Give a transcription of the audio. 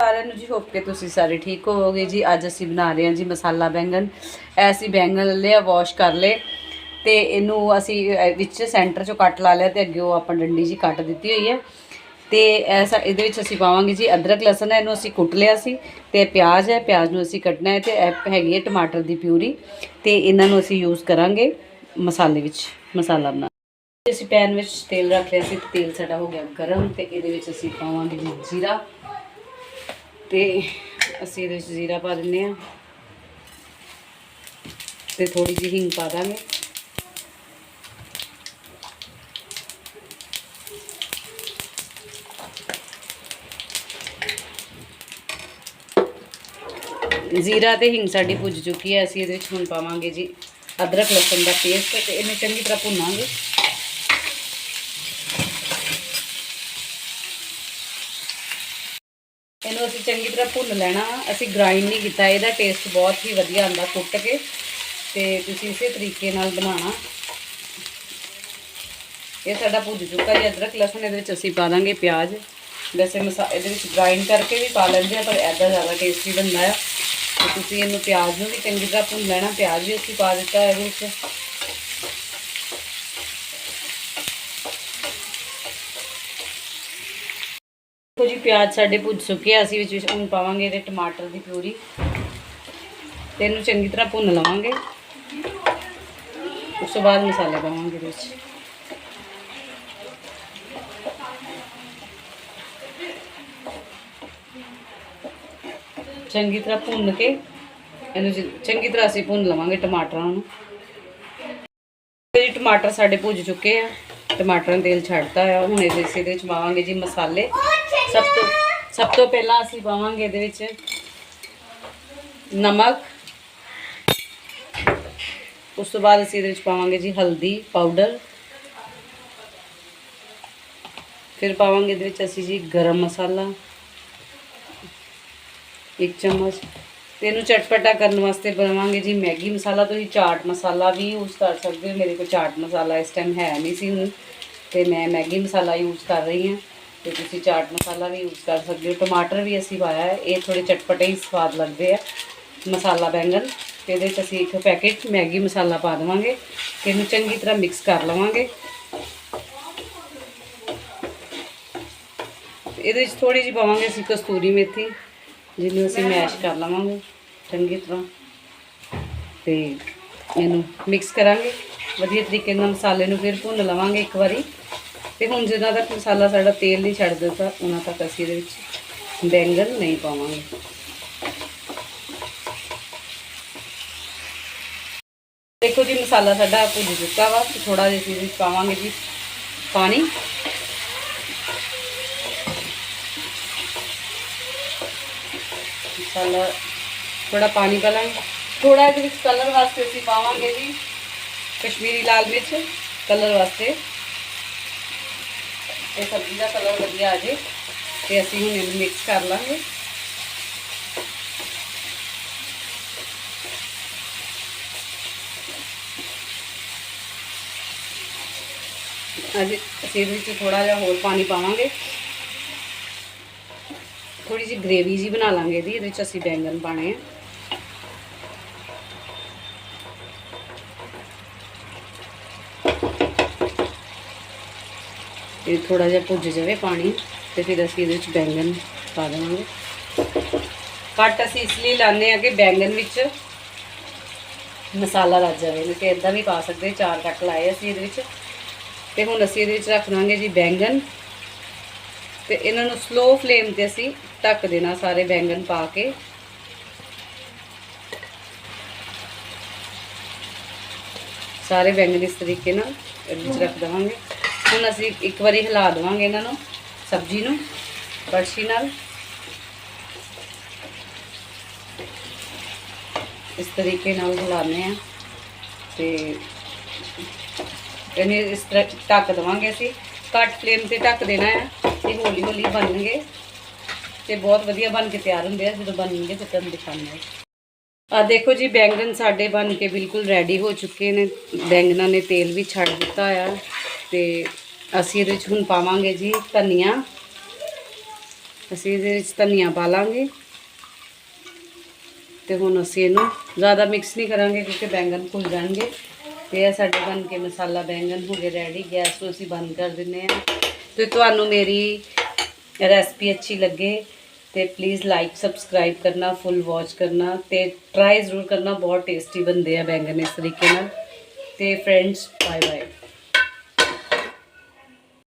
ਸਾਰਿਆਂ ਨੂੰ ਜੀ ਹੋਪ ਕਿ ਤੁਸੀਂ ਸਾਰੇ ਠੀਕ ਹੋਵੋਗੇ ਜੀ। ਅੱਜ ਅਸੀਂ ਬਣਾ ਰਹੇ ਹਾਂ ਜੀ ਮਸਾਲਾ ਬੈਂਗਣ। ਇਹ ਅਸੀਂ ਬੈਂਗਨ ਲਿਆ ਵਾਸ਼ ਕਰ ਲਏ। ਤੇ ਇਹਨੂੰ ਅਸੀਂ ਵਿੱਚ ਸੈਂਟਰ ਚੋਂ ਕੱਟ ਲਾ ਲਿਆ ਤੇ ਅੱਗੇ ਉਹ ਆਪਾਂ ਡੰਡੀ ਜੀ ਕੱਟ ਦਿੱਤੀ ਹੋਈ ਹੈ। ਤੇ ਐਸਾ ਇਹਦੇ ਵਿੱਚ ਅਸੀਂ ਪਾਵਾਂਗੇ ਜੀ ਅਦਰਕ, ਲਸਣ ਹੈ ਇਹਨੂੰ ਅਸੀਂ ਕੁੱਟ ਲਿਆ ਸੀ। ਤੇ ਪਿਆਜ਼ ਹੈ, ਪਿਆਜ਼ ਨੂੰ ਅਸੀਂ ਕੱਟਣਾ ਹੈ ਤੇ ਇਹ ਹੈਗੀ ਹੈ ਟਮਾਟਰ ਦੀ ਪਿਊਰੀ। ਤੇ ਇਹਨਾਂ ਨੂੰ ਅਸੀਂ ਯੂਜ਼ ਕਰਾਂਗੇ ਮਸਾਲੇ ਵਿੱਚ, ਮਸਾਲਾ ਬਣਾ। ਅਸੀਂ ਪੈਨ ਵਿੱਚ ਤੇਲ ਰੱਖ ਲਿਆ ਸੀ, ਤੇ ਤੇਲ ਸਾਡਾ ਹੋ ਗਿਆ ਗਰਮ ਤੇ ਇਹਦੇ ਵਿੱਚ ਅਸੀਂ ਪਾਵਾਂਗੇ ਜੀ ਜੀਰਾ। ਤੇ ਅਸੀਂ ਇਹਦੇ ਵਿੱਚ ਜ਼ੀਰਾ ਪਾ ਦਿੰਦੇ ਆ ਤੇ ਥੋੜੀ ਜਿਹੀ ਹਿੰਗ ਪਾ ਦਾਂਗੇ। ਜ਼ੀਰਾ ਤੇ ਹਿੰਗ ਸਾਡੀ ਭੁੱਜ ਚੁੱਕੀ ਹੈ। ਅਸੀਂ ਇਹਦੇ ਵਿੱਚ ਹੁਣ ਪਾਵਾਂਗੇ ਜੀ ਅਦਰਕ, ਲਸਣ ਦਾ ਪੇਸਟ ਤੇ ਇਹਨੂੰ ਚੰਗੀ ਤਰ੍ਹਾਂ ਭੁੰਨਾਂਗੇ ਇਹਨੂੰ ਅਸੀਂ ਚੰਗੀ ਤਰ੍ਹਾਂ ਭੁੰਨ ਲੈਣਾ, ਅਸੀਂ ਗ੍ਰਾਈਂਡ ਨਹੀਂ ਕੀਤਾ, ਇਹਦਾ ਟੇਸਟ ਬਹੁਤ ਹੀ ਵਧੀਆ ਆਉਂਦਾ ਕੁੱਟ ਕੇ, ਤੇ ਤੁਸੀਂ ਇਸੇ ਤਰੀਕੇ ਨਾਲ ਬਣਾਉਣਾ। ਇਹ ਸਾਡਾ ਭੁੱਜ ਚੁੱਕਾ ਜੀ, ਅਦਰਕ, ਲਸਣ, ਇਹਦੇ ਵਿੱਚ ਅਸੀਂ ਪਾ ਦਾਂਗੇ ਪਿਆਜ਼। ਵੈਸੇ ਮਸਾ, ਇਹਦੇ ਵਿੱਚ ਗ੍ਰਾਈਂਡ ਕਰਕੇ ਵੀ ਪਾ ਲੈਂਦੇ ਆ, ਪਰ ਐਦਾਂ ਜ਼ਿਆਦਾ ਟੇਸਟੀ ਬਣਦਾ ਆ। ਤੇ ਤੁਸੀਂ ਇਹਨੂੰ ਪਿਆਜ਼ ਨੂੰ ਵੀ ਚੰਗੀ ਤਰ੍ਹਾਂ ਭੁੰਨ ਲੈਣਾ, ਪਿਆਜ਼ ਵੀ ਅਸੀਂ ਪਾ ਦਿੱਤਾ ਇਹਦੇ ਵਿੱਚ। ਦੇਖੋ ਜੀ, ਪਿਆਜ਼ ਸਾਡੇ ਭੁੱਜ ਚੁੱਕੇ ਆ, ਅਸੀਂ ਵਿੱਚ ਵਿੱਚ ਹੁਣ ਪਾਵਾਂਗੇ ਇਹਦੇ ਟਮਾਟਰ ਦੀ ਪਿਊਰੀ। ਤੇ ਇਹਨੂੰ ਚੰਗੀ ਤਰ੍ਹਾਂ ਭੁੰਨ ਲਵਾਂਗੇ। ਉਸ ਤੋਂ ਬਾਅਦ ਮਸਾਲੇ ਪਾਵਾਂਗੇ ਇਹਦੇ ਵਿੱਚ। ਚੰਗੀ ਤਰ੍ਹਾਂ ਭੁੰਨ ਕੇ ਇਹਨੂੰ ਚੰਗੀ ਤਰ੍ਹਾਂ ਅਸੀਂ ਭੁੰਨ ਲਵਾਂਗੇ ਟਮਾਟਰਾਂ ਨੂੰ। ਜੀ, ਟਮਾਟਰ ਸਾਡੇ ਭੁੱਜ ਚੁੱਕੇ ਆ। ਟਮਾਟਰਾਂ ਨੂੰ ਤੇਲ ਛੱਡਤਾ ਆ। ਹੁਣ ਇਹਦੇ ਇਸ ਇਹਦੇ ਵਿੱਚ ਪਾਵਾਂਗੇ ਜੀ ਮਸਾਲੇ। ਸਭ ਤੋਂ ਸਭ ਤੋਂ ਪਹਿਲਾਂ ਅਸੀਂ ਪਾਵਾਂਗੇ ਇਹਦੇ ਵਿੱਚ ਨਮਕ। ਉਸ ਤੋਂ ਬਾਅਦ ਅਸੀਂ ਇਹਦੇ ਵਿੱਚ ਪਾਵਾਂਗੇ ਜੀ ਹਲਦੀ ਪਾਊਡਰ। ਫਿਰ ਪਾਵਾਂਗੇ ਇਹਦੇ ਵਿੱਚ ਅਸੀਂ ਜੀ ਗਰਮ ਮਸਾਲਾ। ਇੱਕ ਚਮਚ। ਤੇ ਇਹਨੂੰ ਚਟਪਟਾ ਕਰਨ ਵਾਸਤੇ ਬਣਾਵਾਂਗੇ ਜੀ ਮੈਗੀ ਮਸਾਲਾ ਤੁਸੀਂ ਚਾਟ ਮਸਾਲਾ ਵੀ ਯੂਜ਼ ਕਰ ਸਕਦੇ ਹੋ। ਮੇਰੇ ਕੋਲ ਚਾਟ ਮਸਾਲਾ ਇਸ ਟਾਈਮ ਹੈ ਨਹੀਂ ਸੀ ਹੁਣ। ਤੇ ਮੈਂ ਮੈਗੀ ਮਸਾਲਾ ਯੂਜ਼ ਕਰ ਰਹੀ ਹਾਂ। ਤੇ ਤੁਸੀਂ ਚਾਟ ਮਸਾਲਾ ਵੀ ਯੂਜ਼ ਕਰ ਸਕਦੇ ਹੋ। ਟਮਾਟਰ ਵੀ ਅਸੀਂ ਪਾਇਆ ਹੈ। ਇਹ ਥੋੜੇ ਚਟਪਟੇ ਹੀ ਸਵਾਦ ਲੱਗਦੇ ਆ। ਮਸਾਲਾ ਬੈਂਗਨ ਤੇ ਇਹਦੇ 'ਚ ਅਸੀਂ ਇੱਕ ਪੈਕੇਟ ਮੈਗੀ ਮਸਾਲਾ ਪਾ ਦੇਵਾਂਗੇ ਤੇ ਇਹਨੂੰ ਚੰਗੀ ਤਰ੍ਹਾਂ ਮਿਕਸ ਕਰ ਲਵਾਂਗੇ। ਇਹਦੇ ਵਿੱਚ ਥੋੜੀ ਜਿਹੀ ਪਾਵਾਂਗੇ ਅਸੀਂ ਕਸਤੂਰੀ ਮੇਥੀ ਜਿਹਨੂੰ ਅਸੀਂ ਮੈਸ਼ ਕਰ ਲਵਾਂਗੇ ਚੰਗੀ ਤਰ੍ਹਾਂ। ਤੇ ਇਹਨੂੰ ਮਿਕਸ ਕਰਾਂਗੇ। ਵਧੀਆ ਤਰੀਕੇ ਨਾਲ ਮਸਾਲੇ ਨੂੰ ਫਿਰ ਭੁੰਨ ਲਵਾਂਗੇ ਇੱਕ ਵਾਰੀ। ਤੇ ਹੁਣ ਜਿੱਦਾਂ ਤੱਕ ਮਸਾਲਾ ਸਾਡਾ ਤੇਲ ਨਹੀਂ ਛੱਡ ਦਿੱਤਾ, ਉਹਨਾਂ ਤੱਕ ਅਸੀਂ ਇਹਦੇ ਵਿੱਚ ਬੈਂਗਣ ਨਹੀਂ ਪਾਵਾਂਗੇ। ਦੇਖੋ ਜੀ, ਮਸਾਲਾ ਸਾਡਾ ਭੁੱਜ ਚੁੱਕਾ ਵਾ, ਤੇ ਥੋੜਾ ਜਿਹਾ ਅਸੀਂ ਇਹਦੇ ਵਿੱਚ ਪਾਵਾਂਗੇ ਜੀ ਪਾਣੀ। ਮਸਾਲਾ ਥੋੜਾ ਪਾਣੀ ਪਾਲਾਂਗੇ ਥੋੜਾ ਇਹਦੇ ਵਿੱਚ ਕਲਰ ਵਾਸਤੇ ਅਸੀਂ ਪਾਵਾਂਗੇ ਜੀ ਕਸ਼ਮੀਰੀ ਲਾਲ ਮਿਰਚ ਕਲਰ ਵਾਸਤੇ। ਇਹ ਸਬਜ਼ੀ ਦਾ ਕਲਰ ਵਧੀਆ ਆ ਜੇ, ਤੇ ਅਸੀਂ ਹੁਣ ਇਹਨੂੰ ਮਿਕਸ ਕਰ ਲਾਂਗੇ। ਅੱਜ ਅਸੀਂ ਇਹਦੇ ਵਿੱਚ ਥੋੜਾ ਜਿਹਾ ਹੋਰ ਪਾਣੀ ਪਾਵਾਂਗੇ। ਥੋੜੀ ਜਿਹੀ ਗ੍ਰੇਵੀ ਜੀ ਬਣਾ ਲਾਂਗੇ ਇਹਦੀ, ਇਹਦੇ ਵਿੱਚ ਅਸੀਂ ਬੈਂਗਨ ਪਾਣੇ ਆ। ਇਹ ਥੋੜਾ ਜਿਹਾ ਭੁੱਜ ਜਾਵੇ ਪਾਣੀ ਤੇ ਫਿਰ ਅਸੀਂ ਇਹਦੇ ਵਿੱਚ ਬੈਂਗਨ ਪਾ ਦੇਵਾਂਗੇ। ਕੱਟ ਅਸੀਂ ਇਸ ਲਈ ਲਾਉਂਦੇ ਆ ਕਿ ਬੈਂਗਨ ਵਿੱਚ ਮਸਾਲਾ ਲੱਗ ਜਾਵੇ, ਨਹੀਂ ਤੇ ਇਦਾਂ ਵੀ ਪਾ ਸਕਦੇ, ਚਾਰ ਕੱਟ ਲਾਏ ਅਸੀਂ ਇਹਦੇ ਵਿੱਚ। ਤੇ ਹੁਣ ਅਸੀਂ ਇਹਦੇ ਵਿੱਚ ਰੱਖ ਦਾਂਗੇ ਜੀ ਬੈਂਗਨ ਤੇ ਇਹਨਾਂ ਨੂੰ ਸਲੋ ਫਲੇਮ ਤੇ ਅਸੀਂ ਢੱਕ ਦੇਣਾ ਸਾਰੇ ਬੈਂਗਨ ਪਾ ਕੇ। ਸਾਰੇ ਬੈਂਗਨ ਇਸ ਤਰੀਕੇ ਨਾਲ ਇਹਦੇ ਵਿੱਚ ਰੱਖ ਦੇਵਾਂਗੇ। ਹੁਣ ਅਸੀਂ ਇੱਕ ਵਾਰੀ ਹਿਲਾ ਦੇਵਾਂਗੇ ਇਹਨਾਂ ਨੂੰ, ਸਬਜ਼ੀ ਨੂੰ ਕੜਛੀ ਨਾਲ। ਇਸ ਤਰੀਕੇ ਨਾਲ ਹਿਲਾਉਂਦੇ ਆ ਤੇ ਇਹਨੇ ਇਸ ਤਰ੍ਹਾਂ ਢੱਕ ਦੇਵਾਂਗੇ ਅਸੀਂ। ਘੱਟ ਫਲੇਮ ਤੇ ਢੱਕ ਦੇਣਾ ਹੈ ਤੇ ਹੌਲੀ ਹੌਲੀ ਬਣਨਗੇ ਤੇ ਬਹੁਤ ਵਧੀਆ ਬਣ ਕੇ ਤਿਆਰ ਹੁੰਦੇ ਆ, ਜਦੋਂ ਬਣਨਗੇ ਫਿਰ ਤੁਹਾਨੂੰ ਦਿਖਾਉਂਦੇ ਆ ਆ ਦੇਖੋ ਜੀ ਬੈਂਗਣ ਸਾਡੇ ਬਣ ਕੇ ਬਿਲਕੁਲ ਰੈਡੀ ਹੋ ਚੁੱਕੇ ਨੇ। ਬੈਂਗਨਾਂ ਨੇ ਤੇਲ ਵੀ ਛੱਡ ਦਿੱਤਾ ਆ। ਤੇ ਅਸੀਂ ਇਹਦੇ ਵਿੱਚ ਹੁਣ ਪਾਵਾਂਗੇ ਜੀ ਧਨੀਆ। ਅਸੀਂ ਇਹਦੇ ਵਿੱਚ ਧਨੀਆ ਪਾ ਲਾਂਗੇ। ਤੇ ਹੁਣ ਅਸੀਂ ਇਹਨੂੰ ਜ਼ਿਆਦਾ ਮਿਕਸ ਨਹੀਂ ਕਰਾਂਗੇ ਕਿਉਂਕਿ ਬੈਂਗਨ ਭੁੱਲ ਜਾਣਗੇ। ਤੇ ਇਹ ਸਾਡੇ ਬਣ ਕੇ ਮਸਾਲਾ ਬੈਂਗਨ ਹੋ ਗਏ ਰੈਡੀ ਗੈਸ ਨੂੰ ਅਸੀਂ ਬੰਦ ਕਰ ਦਿੰਨੇ ਆ ਤੇ ਤੁਹਾਨੂੰ ਮੇਰੀ ਰੈਸਪੀ ਅੱਛੀ ਲੱਗੇ ਤੇ ਪਲੀਜ਼ ਲਾਈਕ ਸਬਸਕ੍ਰਾਈਬ ਕਰਨਾ ਫੁੱਲ ਵਾਚ ਕਰਨਾ ਤੇ ਟਰਾਈ ਜ਼ਰੂਰ ਕਰਨਾ, ਬਹੁਤ ਟੇਸਟੀ ਬਣਦੇ ਆ ਬੈਂਗਨ ਇਸ ਤਰੀਕੇ ਨਾਲ। ਤੇ ਫਰੈਂਡਸ ਬਾਏ ਬਾਏ